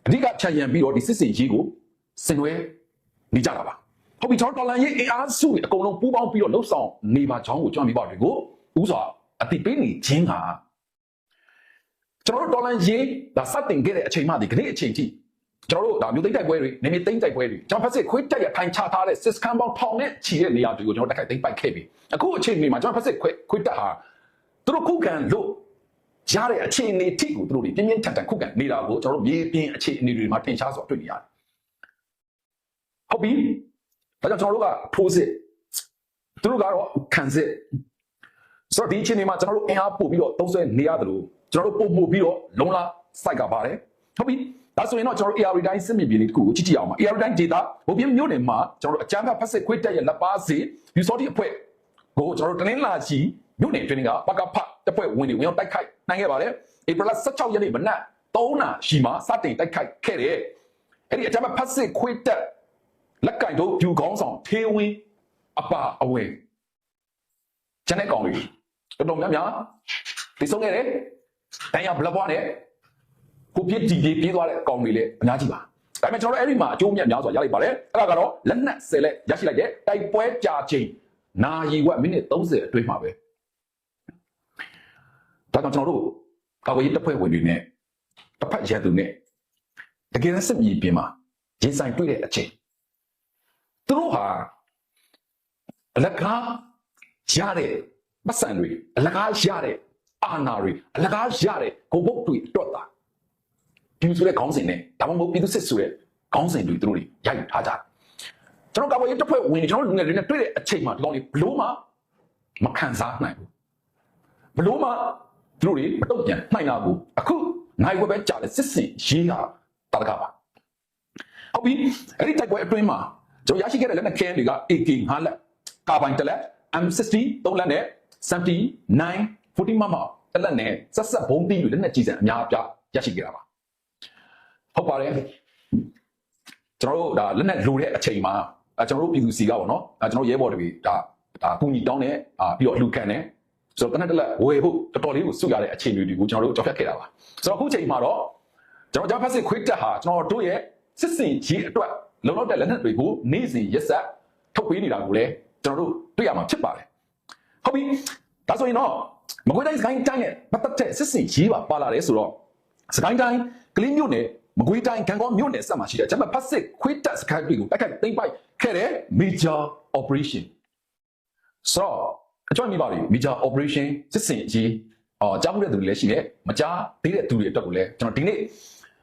အဓိကခြံရံပြီးတော့ဒီစစ်စင်ရေးကိုဆင်နွှဲနေကြတာပါ ဟုတ်ပြီကျွန်တော်တော်လန်ရေးအင်အားစုတွေအကုန်လုံးပူးပေါင်းပြီးတော့လှုပ်ဆောင်နေပါချောင်းကိုကျွန်တော်မိဘတွေကိုဥစွာအတိပေးနေခြင်းကကျွန်တော်တို့တော်လန်ရေးဒါစတင်ခဲ့တဲ့အချိန်မှဒီကနေ့အချိန်ထိကျွန်တော်တို့ဒါမျိုးသိမ့်တိုက်ပွဲတွေနေမြေသိမ့်တိုက်ပွဲတွေကျွန်တော်ဖက်စစ်ခွေးတက်ရထိုင်ချထားတဲ့စစ်စကန်ပေါင်းထောင်နဲ့ချီတဲ့နေရာတွေကိုကျွန်တော်တက်ခိုက်သိမ့်ပိုက်ခဲ့ပြီအခုအချိန်မှာကျွန်တော်ဖက်စစ်ခွေးခွေးတက်ဟာသူတို့ခုခံလို့ရတဲ့အခြေအနေထိကိုသူတို့တွေပြင်းပြင်းထန်ထန်ခုခံနေတာကိုကျွန်တော်တို့မြေပြင်အခြေအနေတွေမှာထင်ရှားစွာတွေ့နေရတယ်။ဟုတ်ပြီ။ ဒါကြောင့်ကျွန်တော်တို့ကထိုးစစ်သူတို့ကတော့ခံစစ်ဆိုတော့ဒီအခြေအနေမှာကျွန်တော်တို့အင်အားပို့ပြီးတော့သုံးဆွဲနေရတယ်လို့ကျွန်တော်တို့ပို့ပို့ပြီးတော့လုံလာစိုက်ကပါတယ်။ဟုတ်ပြီ။ဒါဆိုရင်တော့ကျွန်တော်တို့ AR တိုင်းစစ်မြေပြင်လေးတစ်ခုကိုကြည့်ကြည့်အောင်ပါ။ AR တိုင်း data ဘုံပြင်းမြို့နယ်မှာကျွန်တော်တို့အကြမ်းဖက်ဖက်စစ်ခွေးတက်ရဲ့လက်ပါစီယူစောတိအဖွဲ့ကိုကျွန်တော်တို့တနင်္လာကြီးမြို့နယ်တွင်ကပကဖတပ်ဖွဲ့ဝင်တွေဝင်ရောက်တိုက်ခိုက်နိုင်ခဲ့ပါတယ်။ဧပြီလ16ရက်နေ့မနက်3နာရီမှာစတင်တိုက်ခိုက်ခဲ့တယ်။အဲ့ဒီအကြမ်းဖက်ဖက်စစ်ခွေးတက် လက်ကင်တို့ဖြူကောင်းဆောင်ထေးဝင်းအပါအဝင်ကျန်တဲ့ကောင်တွေတော်တော်များများဒီဆုံးခဲ့တယ်။တန်ရဘလဘွားနဲ့ကိုပြစ်ဒီပြေးပြေးသွားတဲ့ကောင်တွေလည်းအများကြီးပါ။ဒါပေမဲ့ကျွန်တော်တို့အဲ့ဒီမှာအကျိုးမြတ်များစွာရလိုက်ပါတယ်။အဲ့ဒါကတော့လက်နက်ဆယ်လက်ရရှိလိုက်တဲ့တိုက်ပွဲကြာချိန်နာရီဝက်မိနစ်30အတွင်းမှာပဲဒါကြောင့်ကျွန်တော်တို့ကာကွယ်ရေးတပ်ဖွဲ့ဝင်တွေနဲ့တစ်ဖက်ရန်သူနဲ့တကယ်တမ်းစစ်မြေပြင်မှာရင်ဆိုင်တွေ့တဲ့အချိန် သူတို့ဟာအလကားရတဲ့ပတ်စံတွေအလကားရတဲ့အာဏာတွေအလကားရတဲ့ဂုဏ်ပုတ်တွေအတွက်တာဒီဆိုတဲ့ခေါင်းစဉ်နဲ့ဒါမှမဟုတ်ပြည်သူစစ်ဆိုတဲ့ခေါင်းစဉ်တွေသူတို့တွေရိုက်ထားကြတယ်ကျွန်တော်ကာကွယ်ရေးတပ်ဖွဲ့ဝင်တွေကျွန်တော်လူငယ်တွေနဲ့တွေ့တဲ့အချိန်မှာဒီကောင်တွေဘလို့မှမခံစားနိုင်ဘူးဘလို့မှသူတို့တွေမတော့ပြန်နိုင်တာဘူးအခုနိုင်ဝက်ပဲကြာတယ်စစ်စင်ရေးတာတတကပါဟုတ်ပြီအဲ့ဒီတိုက်ပွဲအတွင်းမှာ ကျွန်တော်ရရှိခဲ့တဲ့လက်နက်ခဲတွေက AK 5လက်ကာဘိုင်တစ်လက် M60 3လက်နဲ့79 40မမတစ်လက်နဲ့ဆက်ဆက်ဘုံတီးတွေလက်နက်ကြီးစံအများအပြားရရှိခဲ့တာပါဟုတ်ပါတယ်ကျွန်တော်တို့ဒါလက်နက်လိုတဲ့အချိန်မှာအဲကျွန်တော်တို့ပြည်သူစီကပေါ့နော်အဲကျွန်တော်ရဲဘော်တွေဒါဒါအကူညီတောင်းတယ်အာပြီးတော့အလူခံတယ်ဆိုတော့တနက်တစ်လက်ဝယ်ဖို့တော်တော်လေးကိုစုရတဲ့အချိန်တွေကိုကျွန်တော်တို့ကြောက်ဖြတ်ခဲ့တာပါဆိုတော့အခုချိန်မှာတော့ကျွန်တော်ဂျာဖတ်စစ်ခွေးတက်ဟာကျွန်တော်တို့ရဲ့စစ်စင်ကြီးအတွက် လုံလောက်တဲ့လက်နက်တွေကိုနေ့စဉ်ရက်ဆက်ထုတ်ပေးနေတာကိုလည်းကျွန်တော်တို့တွေ့ရမှာဖြစ်ပါတယ်ဟုတ်ပြီဒါဆိုရင်တော့မကွေးတိုင်းစကိုင်းတိုင်းရဲ့ပတ်သက်တဲ့စစ်စင်ကြီးပါပါလာတယ်ဆိုတော့စကိုင်းတိုင်းကလေးမျိုးနဲ့မကွေးတိုင်းကံကောမြို့နယ်ဆက်မှာရှိတဲ့ဂျမတ်ဖတ်စစ်ခွေးတက်စကိုင်းတွေကိုတိုက်ခိုက်သိမ်းပိုက်ခဲ့တဲ့ major operation ဆိုတော့အကြောင်းမိပါပြီ major operation စစ်စင်ကြီးအော်ကြားမှုတဲ့သူတွေလည်းရှိတယ်မကြားသေးတဲ့သူတွေအတွက်ကိုလည်းကျွန်တော်ဒီနေ့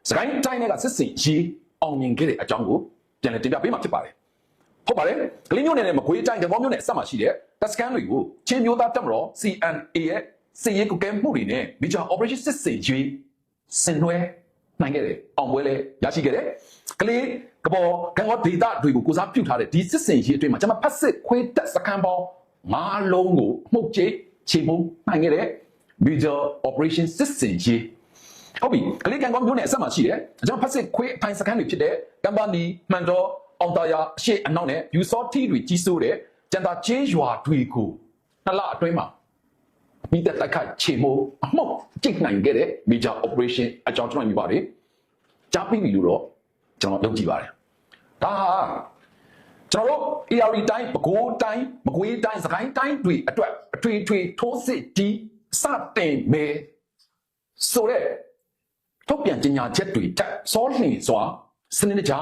စကိုင်းတိုင်းကစစ်စင်ကြီးအောင်မြင်ခဲ့တဲ့အကြောင်းကို ပြန်လည်တင်ပြပေးမှာဖြစ်ပါတယ်ဟုတ်ပါတယ်ကလေးမျိုးနယ်နဲ့မကွေးတိုင်းကံကောမြို့နယ်ဆက်မှာရှိတဲ့တပ်စခန်းတွေကိုချင်းမျိုးသားတပ်မတော် CNA ရဲ့စစ်ရေးကုကဲမှုတွေနဲ့ major operation စစ်စင်ကြီးဆင်နွှဲနိုင်ခဲ့တယ်အောင်ပွဲလဲရရှိခဲ့တယ်ကလေးကဘောကံကောဒေတာတွေကိုကိုစားပြုထားတဲ့ဒီစစ်စင်ကြီးအတွင်းမှာကျွန်မဖတ်စစ်ခွေးတက်စခန်းပေါင်းငါးလုံးကိုမှုတ်ကျိချေမှုန်းနိုင်ခဲ့တဲ့ major operation စစ်စင်ကြီး ဟုတ်ပြီကလေးကံကောမျိုးနဲ့အဆက်မှာရှိတယ်ကျွန်တော်ဖတ်စစ်ခွေးအထိုင်စခန်းတွေဖြစ်တဲ့ကမ်ပါနီမှန်တော်အောင်တာယာအရှိအနောက်နဲ့ယူစောထီတွေကြီးစိုးတဲ့ကျန်တာချေးရွာတွေကိုနှစ်လအတွင်းမှာပြီးတဲ့တိုက်ခိုက်ချေမိုးအမှုတ်ကြိတ်နိုင်ခဲ့တဲ့ major operation အကြောင်းကျွန်တော်မြင်ပါတယ်ကြားပြီးပြီလို့တော့ကျွန်တော်ယုံကြည်ပါတယ်ဒါဟာကျွန်တော်တို့ AR တိုင်းပဲခူးတိုင်းမကွေးတိုင်းစကိုင်းတိုင်းတွေအတွက်အထွေထွေထိုးစစ်ကြီးစတင်မယ်ဆိုတဲ့ ထုတ်ပြန်ကြေညာချက်တွေတက်စောလှင်စွာစနစ်တကျ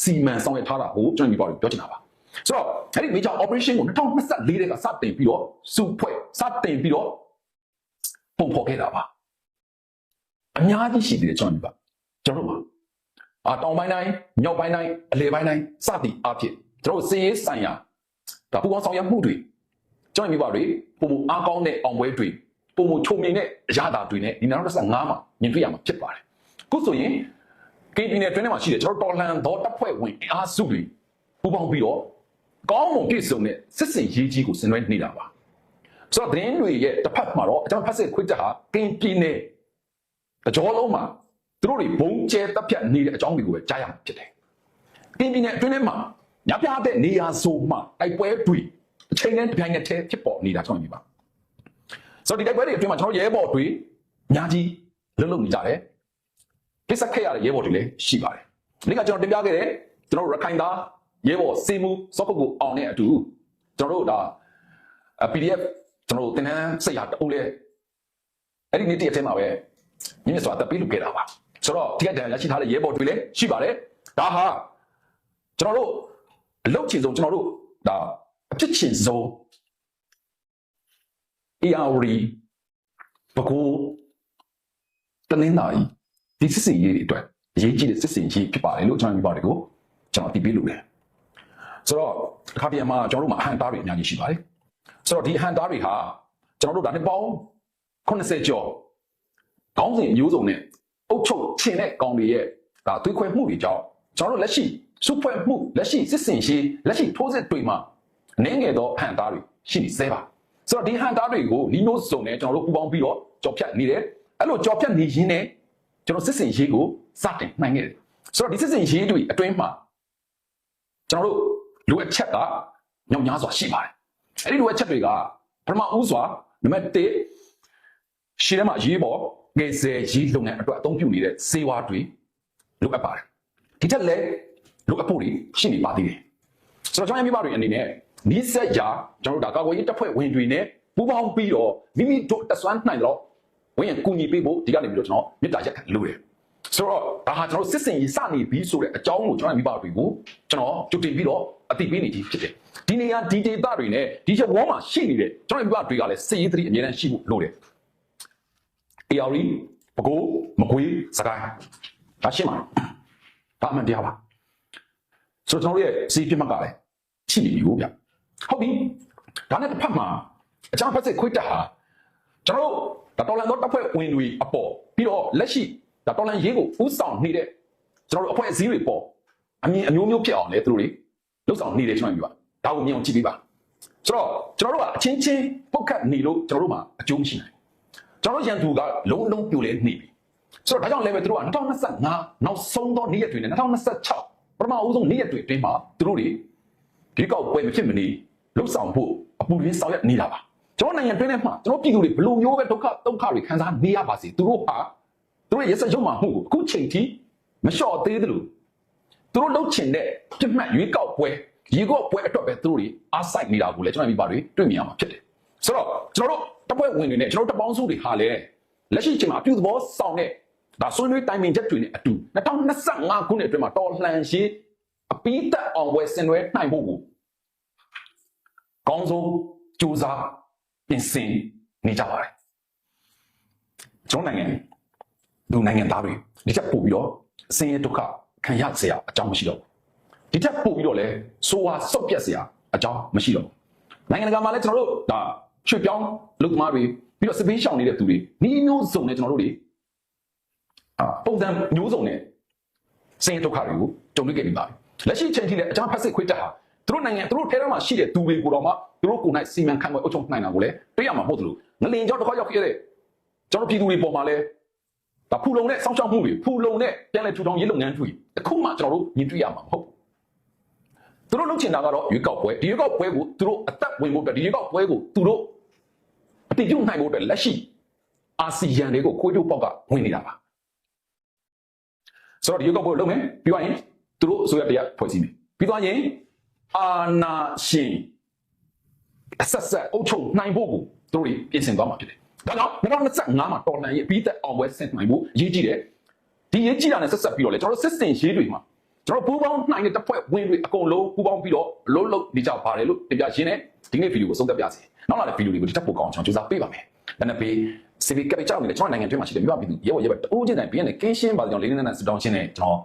စီမံဆောင်ရွက်ထားတာကိုကျွန်တော်မြင်ပါတယ်ပြောချင်တာပါဆိုတော့အဲ့ဒီ major operation ကို2024တဲ့ကစတင်ပြီးတော့စုဖွဲ့စတင်ပြီးတော့ပုံဖော်ခဲ့တာပါအများကြီးရှိသေးတယ်ကျွန်တော်ဒီပါကျွန်တော်တို့ပါအာတောင်ပိုင်းတိုင်းမြောက်ပိုင်းတိုင်းအလယ်ပိုင်းတိုင်းစသည်အဖြစ်ကျွန်တော်တို့စီးရေးဆိုင်ရာဒါပူပေါင်းဆောင်ရွက်မှုတွေကျွန်တော်ဒီပါတွေပုံမအားကောင်းတဲ့အောင်ပွဲတွေပုံမချုံမြင်တဲ့အရာတာတွေနဲ့ဒီ2025မှာမြင်တွေ့ရမှာဖြစ်ပါတယ် ခုဆိုရင်ကင်းပြည်နယ်တွင်းထဲမှာရှိတယ်ကျွန်တော်တော်လန်တော့တပ်ဖွဲ့ဝင်အင်အားစုတွေပူပေါင်းပြီးတော့ကောင်းမွန်ပြည့်စုံတဲ့စစ်စင်ရေးကြီးကိုဆင်နွှဲနေတာပါဆိုတော့သတင်းတွေရဲ့တစ်ဖက်မှာတော့အကြောင်းဖတ်စစ်ခွင့်ချက်ဟာကင်းပြည်နယ်တကြောလုံးမှာသူတို့တွေဘုံကျဲတပ်ဖြတ်နေတဲ့အကြောင်းတွေကိုပဲကြားရမှာဖြစ်တယ်ကင်းပြည်နယ်အတွင်းထဲမှာညပြတဲ့နေရာဆိုမှတိုက်ပွဲတွေအချိန်နဲ့တစ်ပြိုင်နက်တည်းဖြစ်ပေါ်နေတာကျွန်တော်မြင်ပါဆိုတော့ဒီတိုက်ပွဲတွေအတွင်းမှာကျွန်တော်ရဲဘော်တွေအများကြီးလုံလုံနေကြတယ် ကိစ္စခက်ရတဲ့ရဲဘော်တွေလည်းရှိပါတယ်ဒီကကျွန်တော်တင်ပြခဲ့တဲ့ကျွန်တော်တို့ရခိုင်သားရဲဘော်စေမှုစောပုတ်ကိုအောင်တဲ့အတူကျွန်တော်တို့ဒါ PDF ကျွန်တော်တို့တင်တန်းစိတ်ဟာတအုပ်လဲအဲ့ဒီနေ့တည့်အထဲမှာပဲမြင့်မြတ်စွာတက်ပြီးလူခဲ့တာပါဆိုတော့ဒီကတည်းကရရှိထားတဲ့ရဲဘော်တွေလည်းရှိပါတယ်ဒါဟာကျွန်တော်တို့အလုပ်ချင်ဆုံးကျွန်တော်တို့ဒါအဖြစ်ချင်ဆုံး ARD ဘကိုတနင်္လာရီ ဒီစစ်စင်ရေးတွေအတွက်အရေးကြီးတဲ့စစ်စင်ကြီးဖြစ်ပါတယ်လို့ကျွန်တော်ပြောပါတယ်ကိုကျွန်တော်တည်ပြီးလို့လေဆိုတော့တစ်ခါပြန်မှာကျွန်တော်တို့မှာအဟန်တားတွေအများကြီးရှိပါတယ်ဆိုတော့ဒီအဟန်တားတွေဟာကျွန်တော်တို့ဒါနှစ်ပေါင်း80ကျော်ကောင်းစဉ်မျိုးစုံနဲ့အုတ်ချုပ်ချင်တဲ့ကောင်းတွေရဲ့ဒါသွေးခွဲမှုတွေကြောင့်ကျွန်တော်တို့လက်ရှိစုဖွဲ့မှုလက်ရှိစစ်စင်ရှိလက်ရှိထိုးစစ်တွေမှာနင်းငယ်သောအဟန်တားတွေရှိနေသေးပါဆိုတော့ဒီဟန်တားတွေကိုဒီမျိုးစုံနဲ့ကျွန်တော်တို့ပူပေါင်းပြီးတော့ကြော်ဖြတ်နေတယ်အဲ့လိုကြော်ဖြတ်နေရင်းနဲ့ ကျွန်တော်စစ်စင်ရေးကိုစတင်နိုင်ခဲ့တယ်ဆိုတော့ဒီစစ်စင်ရေးတွေအတွင်းမှာကျွန်တော်တို့လိုအပ်ချက်ကညောင်များစွာရှိပါတယ်အဲ့ဒီလိုအပ်ချက်တွေကပထမဦးစွာနံပါတ်1ရှင်းထဲမှာရေးပေါ်ငယ်စဲရေးလုပ်ငန်းအတွက်အသုံးပြုနေတဲ့စေဝါတွေလိုအပ်ပါတယ်ဒီထက်လည်းလိုအပ်ဖို့တွေရှိနေပါသေးတယ်ဆိုတော့ကျွန်တော်ရမိပါတွေအနေနဲ့နီးစက်ရာကျွန်တော်တို့ဒါကာကွယ်ရေးတပ်ဖွဲ့ဝင်တွေနဲ့ပူးပေါင်းပြီးတော့မိမိတို့တဆွမ်းနိုင်တော့ ဝင်ရင်ကူညီပေးဖို့ဒီကနေပြီးတော့ကျွန်တော်မေတ္တာရက်ခံလို့ရတယ်ဆိုတော့ဒါဟာကျွန်တော်တို့စစ်စင်ရေးစနေပြီဆိုတဲ့အကြောင်းကိုကျွန်တော်မိဘတွေကိုကျွန်တော်ကြိုတင်ပြီးတော့အသိပေးနေခြင်းဖြစ်တယ်ဒီနေရာဒီဒေတာတွေနဲ့ဒီချက်ဝေါမှာရှိနေတဲ့ကျွန်တော်မိဘတွေကလည်းစစ်ရေးသတိအမြဲတမ်းရှိဖို့လိုတယ် AR ပကိုးမကွေးစကိုင်းဒါရှင်းပါဒါအမှန်တရားပါဆိုတော့ကျွန်တော်တို့ရဲ့စီးပြတ်မှတ်ကလည်းရှိနေပြီဟုတ်ဗျဟုတ်ပြီဒါနဲ့တစ်ဖက်မှာအချမ်းဖက်စစ်ခွေးတက်ဟာကျွန်တော်တို့ ဒါတော်လန်တော့တပ်ဖွဲ့ဝင်တွေအပေါ်ပြီးတော့လက်ရှိဒါတော်လန်ရေးကိုဥဆောင်နေတဲ့ကျွန်တော်တို့အဖွဲ့အစည်းတွေပေါ်အမြင်အမျိုးမျိုးဖြစ်အောင်လေသူတို့တွေလှုပ်ဆောင်နေတယ်ကျွန်တော်ပြောတာဒါကိုမြင်အောင်ကြည့်ပေးပါဆိုတော့ကျွန်တော်တို့ကအချင်းချင်းပုတ်ခတ်နေလို့ကျွန်တော်တို့မှာအကျိုးမရှိနိုင်ဘူးကျွန်တော်တို့ရန်သူကလုံးလုံးပြိုလဲနေပြီဆိုတော့ဒါကြောင့်လည်းပဲသူတို့က2025နောက်ဆုံးသောနေ့ရက်တွေနဲ့2026ပထမအဦးဆုံးနေ့ရက်တွေအတွင်းမှာသူတို့တွေဒီကောက်ပွဲမဖြစ်မနေလှုပ်ဆောင်ဖို့အပူရင်းဆောင်ရွက်နေတာပါ ကျွန်တော်နိုင်ငံတွင်းထဲမှာကျွန်တော်ပြည်သူတွေဘယ်လိုမျိုးပဲဒုက္ခဒုက္ခတွေခံစားနေရပါစေသူတို့ဟာသူတို့ရဲ့ရက်စက်ရုံမှမှုကိုအခုချိန်ထိမလျှော့သေးသလိုသူတို့လှုပ်ချင်တဲ့ပြစ်မှတ်ရွေးကောက်ပွဲရေကောက်ပွဲအတွက်ပဲသူတို့တွေအားစိုက်နေတာကိုလည်းကျွန်တော်မိဘတွေတွေ့မြင်ရမှာဖြစ်တယ်ဆိုတော့ကျွန်တော်တို့တပ်ဖွဲ့ဝင်တွေနဲ့ကျွန်တော်တို့တပ်ပေါင်းစုတွေဟာလည်းလက်ရှိချိန်မှာအပြုသဘောဆောင်တဲ့ဒါဆွေးနွေးတိုင်ပင်ချက်တွေနဲ့အတူ2025ခုနှစ်အတွင်းမှာတော်လှန်ရေးအပိသက်အောင်ပွဲဆင်နွှဲနိုင်ဖို့ကိုကောင်းဆုံးကြိုးစား ပြင်ဆင်နေကြပါတယ်ကျွန်တော်နိုင်ငံလူနိုင်ငံသားတွေဒီချက်ပို့ပြီးတော့ဆင်းရဲဒုက္ခခံရစရာအကြောင်းမရှိတော့ဘူးဒီချက်ပို့ပြီးတော့လဲဆိုးဝါးဆုတ်ပြတ်စရာအကြောင်းမရှိတော့ဘူးနိုင်ငံတကာမှာလဲကျွန်တော်တို့ဒါရွှေပြောင်းလူ့သမားတွေပြီးတော့စပင်းရှောင်နေတဲ့သူတွေနီးမျိုးစုံနဲ့ကျွန်တော်တို့တွေအာပုံစံမျိုးစုံနဲ့ဆင်းရဲဒုက္ခတွေကိုကြုံတွေ့ခဲ့ပြီးပါပြီလက်ရှိအချိန်ထိလည်းအကြမ်းဖက်စစ်ခွေးတက်ဟာ သူတို့နိုင်ငံသူတို့ထဲထဲမှာရှိတဲ့သူတွေကိုတော့မှသူတို့ကိုယ်၌စီမံခန့်ခွဲအုပ်ချုပ်နိုင်တာကိုလည်းတွေ့ရမှာမဟုတ်သလိုငလင်ကြောက်တစ်ခါရောက်ခဲ့တဲ့ကျွန်တော်ပြည်သူတွေပေါ်မှာလည်းဒါဖူလုံတဲ့စောင့်ရှောက်မှုတွေဖူလုံတဲ့ပြန်လည်ထူထောင်ရေးလုပ်ငန်းတွေအခုမှကျွန်တော်တို့မြင်တွေ့ရမှာမဟုတ်ဘူးသူတို့လုပ်ချင်တာကတော့ရွေးကောက်ပွဲဒီရွေးကောက်ပွဲကိုသူတို့အသက်ဝင်ဖို့အတွက်ဒီရွေးကောက်ပွဲကိုသူတို့အတိအကျနိုင်ဖို့အတွက်လက်ရှိအာဆီယံတွေကိုခွေးတို့ပေါက်ကဝင်နေတာပါဆိုတော့ဒီရွေးကောက်ပွဲကိုလုပ်မယ်ပြီးသွားရင်သူတို့အစိုးရတရားဖွဲ့စည်းမယ်ပြီးသွားရင် အာနာရှင်အဆက်ဆက်အုပ်ချုပ်နိုင်ဖို့ကိုသူတို့တွေပြင်ဆင်သွားမှာဖြစ်တယ်ဒါကြောင့်2025မှာတော်လန်ရဲ့ပြီးသက်အောင်ပွဲဆင်နိုင်ဖို့အရေးကြီးတယ်ဒီရေးကြီးတာနဲ့ဆက်ဆက်ပြီးတော့လေကျွန်တော်တို့စစ်စင်ရေးတွေမှာကျွန်တော်ပူပေါင်းနိုင်တဲ့တပ်ဖွဲ့ဝင်တွေအကုန်လုံးပူပေါင်းပြီးတော့အလုံးလုံးနေကြပါတယ်လို့တင်ပြရင်းနဲ့ဒီနေ့ဗီဒီယိုကိုဆုံးသက်ပြစီနောက်လာတဲ့ဗီဒီယိုတွေကိုဒီတက်ပို့ကောင်းကျွန်တော်စူးစမ်းပေးပါမယ်ဒါနဲ့ပြီး civic capital နဲ့ကျွန်တော်နိုင်ငံတွင်းမှာရှိတဲ့မြို့ပြည်သူရဲဘော်ရဲဘက်တိုးချင်းတိုင်းပြင်းနဲ့ကင်းရှင်းပါကြောင့်လေးလေးနက်နက်စတောင်းရှင်းနဲ့ကျွန်တော်